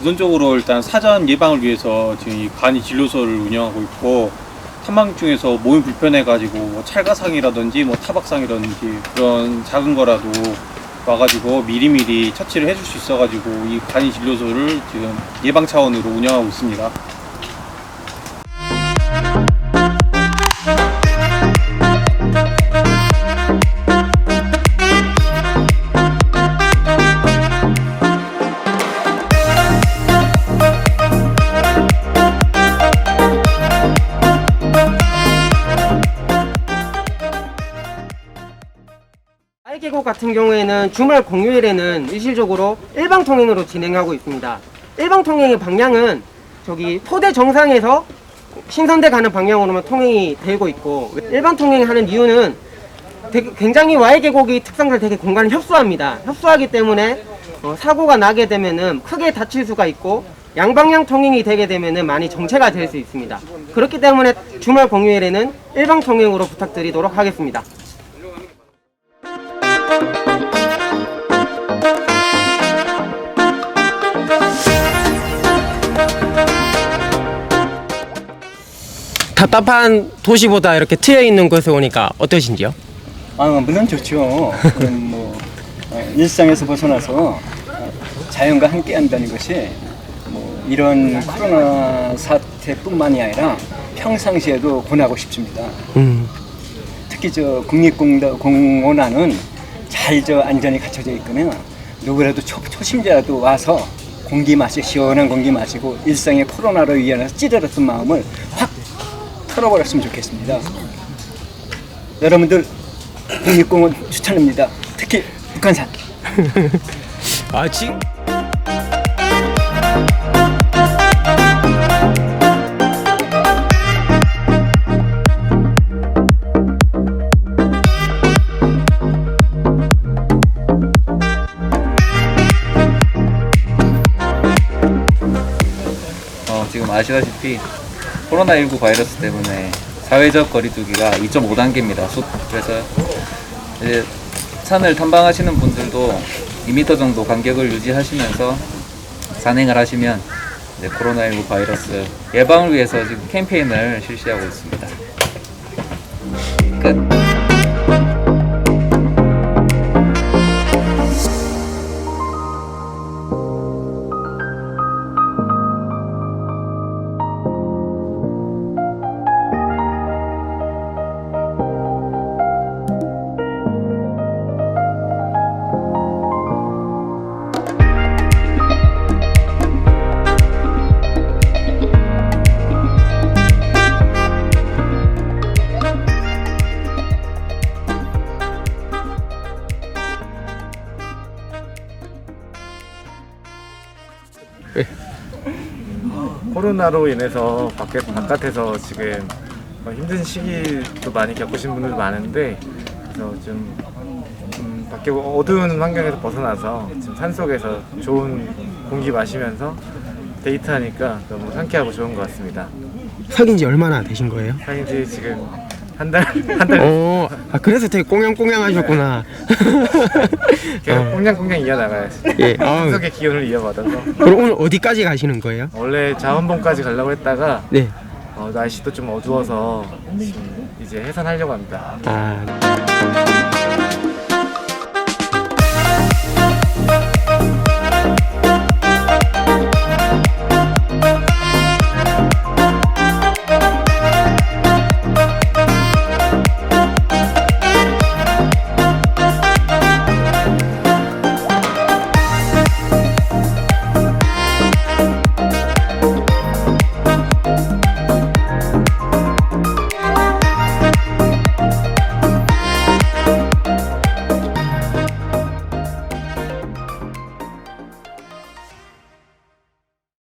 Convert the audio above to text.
우선적으로 일단 사전 예방을 위해서 지금 이 간이 진료소를 운영하고 있고 탐방 중에서 몸이 불편해가지고 뭐 찰가상이라든지 뭐 타박상이라든지 그런 작은 거라도 와가지고 미리미리 처치를 해줄 수 있어가지고 이 간이 진료소를 지금 예방 차원으로 운영하고 있습니다. 알계곡 같은 경우에는 주말 공휴일에는 일시적으로 일방 통행으로 진행하고 있습니다. 일방 통행의 방향은 저기 포대 정상에서 신선대 가는 방향으로만 통행이 되고 있고 일반 통행하는 이유는 되게 굉장히 와해계곡이 특성상 되게 공간을 협소합니다. 협소하기 때문에 어, 사고가 나게 되면은 크게 다칠 수가 있고 양방향 통행이 되게 되면은 많이 정체가 될 수 있습니다. 그렇기 때문에 주말 공휴일에는 일방 통행으로 부탁드리도록 하겠습니다. 답답한 도시보다 이렇게 트여 있는 곳에 오니까 어떠신지요? 아, 물론 좋죠. 그건 뭐 어, 일상에서 벗어나서 어, 자연과 함께 한다는 것이 뭐 이런 코로나 사태뿐만이 아니라 평상시에도 권하고 싶습니다. 음. 특히 저 국립공원 안은 잘 저 안전이 갖춰져 있거든요. 누구라도 초, 초심자라도 와서 공기 마시 시원한 공기 마시고 일상의 코로나로 인해서 찌들었던 마음을 확 털어버렸으면 좋겠습니다. 여러분들 국립공원 추천합니다. 특히 북한산. 아 지금 어, 지금 아시다시피 코로나19 바이러스 때문에 사회적 거리두기가 2.5단계입니다. 그래서 이제 산을 탐방하시는 분들도 2m 정도 간격을 유지하시면서 산행을 하시면 이제 코로나19 바이러스 예방을 위해서 지금 캠페인을 실시하고 있습니다. 끝. 코로나로 인해서 밖에, 바깥에서 지금 어, 힘든 시기도 많이 겪으신 분들도 많은데 그래서 좀 음, 밖에 어두운 환경에서 벗어나서 지금 산 속에서 좋은 공기 마시면서 데이트하니까 너무 상쾌하고 좋은 것 같습니다. 사귄 지 얼마나 되신 거예요? 사귄 지 지금 한 달, 한 달, 어, 아 그래서 되게 꽁냥꽁냥 하셨구나. 계속 꽁냥꽁냥 이어나가야지. 예, 아우. 산속의 기운을 이어받아서. 그럼 오늘 어디까지 가시는 거예요? 원래 자원봉까지 가려고 했다가 네. 어, 날씨도 좀 어두워서 지금 이제 해산하려고 합니다. 아.